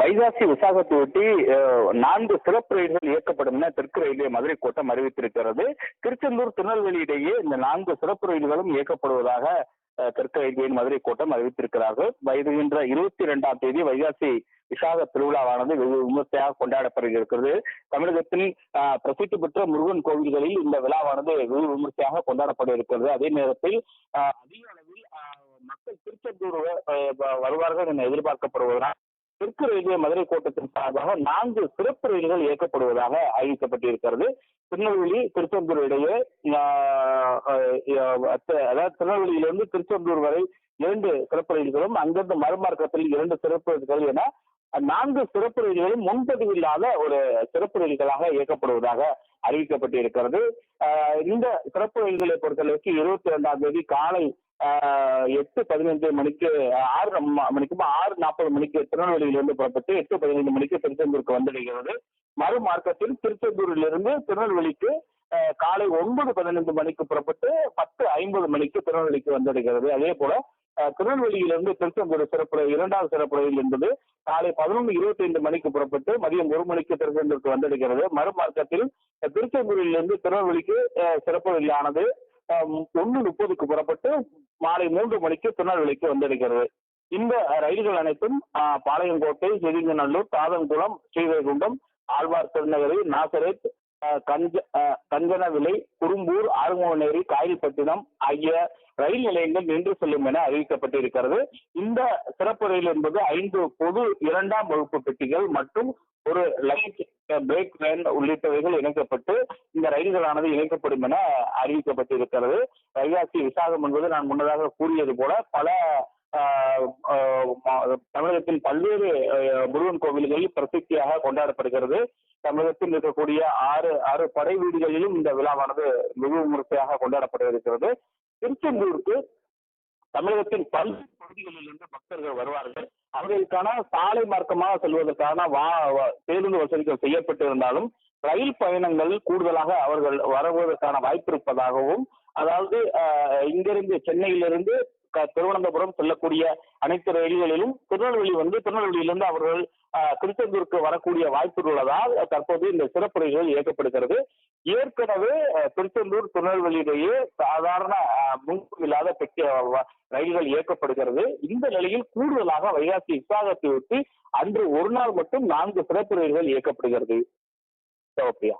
வைகாசி விசாகத்தை ஒட்டி நான்கு சிறப்பு ரயில்கள் இயக்கப்படும் என தெற்கு ரயில்வே மதுரை கோட்டம் அறிவித்திருக்கிறது. திருச்செந்தூர் திருநெல்வேலி இடையே இந்த நான்கு சிறப்பு ரயில்களும் இயக்கப்படுவதாக தெற்கு ரயில்வேயின் மதுரை கோட்டம் அறிவித்திருக்கிறார்கள். வருகின்ற இருபத்தி இரண்டாம் தேதி வைகாசி விசாக திருவிழாவானது வெகு விமர்சையாக கொண்டாடப்பட இருக்கிறது தமிழகத்தில் பிரசித்தி பெற்ற முருகன் கோவில்களில் இந்த விழாவானது வெகு விமர்சையாக கொண்டாடப்பட இருக்கிறது அதே நேரத்தில் அதிக அளவில் மக்கள் திருச்செந்தூர் வருவார்கள் என எதிர்பார்க்கப்படுவதனால் தெற்கு ரயில்வே மதுரை கோட்டத்தின் சார்பாக நான்கு சிறப்பு ரயில்கள் இயக்கப்படுவதாக அறிவிக்கப்பட்டிருக்கிறது. திருநெல்வேலி திருச்செந்தூர் இடையே ஆஹ், அதாவது திருநெல்வேலியிலிருந்து திருச்செந்தூர் வரை இரண்டு சிறப்பு ரயில்களும் அங்கிருந்து மறுமார்க்கத்தில் இரண்டு சிறப்பு ரயில்கள் என நான்கு சிறப்பு ரயில்களும் முன்பதிவு இல்லாத ஒரு சிறப்பு ரயில்களாக இயக்கப்படுவதாக அறிவிக்கப்பட்டிருக்கிறது. ஆஹ், இந்த சிறப்பு ரயில்களை பொறுத்தளவுக்கு இருபத்தி இரண்டாம் தேதி காலை எட்டு பதினைந்து மணிக்கு ஆறு நம்ம- மணிக்கு ஆறு நாற்பது மணிக்கு திருநெல்வேலியிலிருந்து புறப்பட்டு எட்டு பதினைந்து மணிக்கு திருச்செந்தூருக்கு வந்தடைகிறது மறுமார்க்கத்தில் திருச்செந்தூரிலிருந்து திருநெல்வேலிக்கு காலை ஒன்பது பதினைந்து மணிக்கு புறப்பட்டு பத்து ஐம்பது மணிக்கு திருநெல்வேலிக்கு வந்தடைகிறது அதே போல திருநெல்வேலியிலிருந்து திருச்செந்தூர் சிறப்பு இரண்டாவது சிறப்பு ரயில் என்பது காலை பதினொன்று இருபத்தி ஐந்து மணிக்கு புறப்பட்டு மதியம் ஒரு மணிக்கு திருச்செந்தூருக்கு வந்தடைகிறது மறுமார்க்கத்தில் அஹ், திருச்செந்தூரிலிருந்து திருநெல்வேலிக்கு ஆஹ், சிறப்பு ரயிலானது ஒன்று முப்பதுக்கு புறப்பட்டு மாலை மூன்று மணிக்கு திருநெல்வேலிக்கு வந்திருக்கிறது. இந்த ரயில்கள் அனைத்தும் ஆஹ், பாளையங்கோட்டை செரிங்கநல்லூர் தாதன்குளம் ஸ்ரீவைகுண்டம் ஆழ்வார் திருநகரி நாசரேத் ஆஹ், கஞ்ச கஞ்சனவிலை குறும்பூர் ஆறுமுகநேரி காயில்பட்டினம் ஆகிய ரயில் நிலையங்கள் நின்று செல்லும் என அறிவிக்கப்பட்டிருக்கிறது. இந்த சிறப்பு ரயில் என்பது ஐந்து பொது இரண்டாம் வகுப்பு பெட்டிகள் மற்றும் ஒரு லைட் பிரேக் வேன் உள்ளிட்டவைகள் இணைக்கப்பட்டு இந்த ரயில்களானது இணைக்கப்படும் என அறிவிக்கப்பட்டிருக்கிறது. வைகாசி விசாகம் என்பது நான் முன்னதாக கூறியது போல பல ஆஹ், ஆஹ், தமிழகத்தின் பல்வேறு முருகன் கோவில்களில் பிரசித்தியாக கொண்டாடப்படுகிறது. தமிழகத்தில் இருக்கக்கூடிய ஆறு ஆறு படை வீடுகளிலும் இந்த விழாவானது மிகவும் விமர்சையாக கொண்டாடப்பட இருக்கிறது திருச்செந்தூருக்கு தமிழகத்தின் பல்வேறு பகுதிகளிலிருந்து பக்தர்கள் வருவார்கள். அவர்களுக்கான சாலை மார்க்கமாக செல்வதற்கான வா பேருந்து வசதிகள் செய்யப்பட்டிருந்தாலும் ரயில் பயணங்கள் கூடுதலாக அவர்கள் வருவதற்கான வாய்ப்பு இருப்பதாகவும் அதாவது இங்கிருந்து சென்னையிலிருந்து திருவனந்தபுரம் செல்லக்கூடிய அனைத்து ரயில்களிலும் திருநெல்வேலி வந்து திருநெல்வேலியிலிருந்து அவர்கள் திருச்செந்தூருக்கு வரக்கூடிய வாய்ப்பு உள்ளதால் தற்போது இந்த சிறப்பு ரயில்கள் இயக்கப்படுகிறது. ஏற்கனவே திருச்செந்தூர் திருநெல்வேலியிலேயே சாதாரண முன்பு இல்லாத ரயில்கள் இயக்கப்படுகிறது. இந்த நிலையில் கூடுதலாக வைகாசி விசாகத்தை ஒட்டி அன்று ஒரு நாள் மட்டும் நான்கு சிறப்பு ரயில்கள் இயக்கப்படுகிறது. சிவப்பிரியா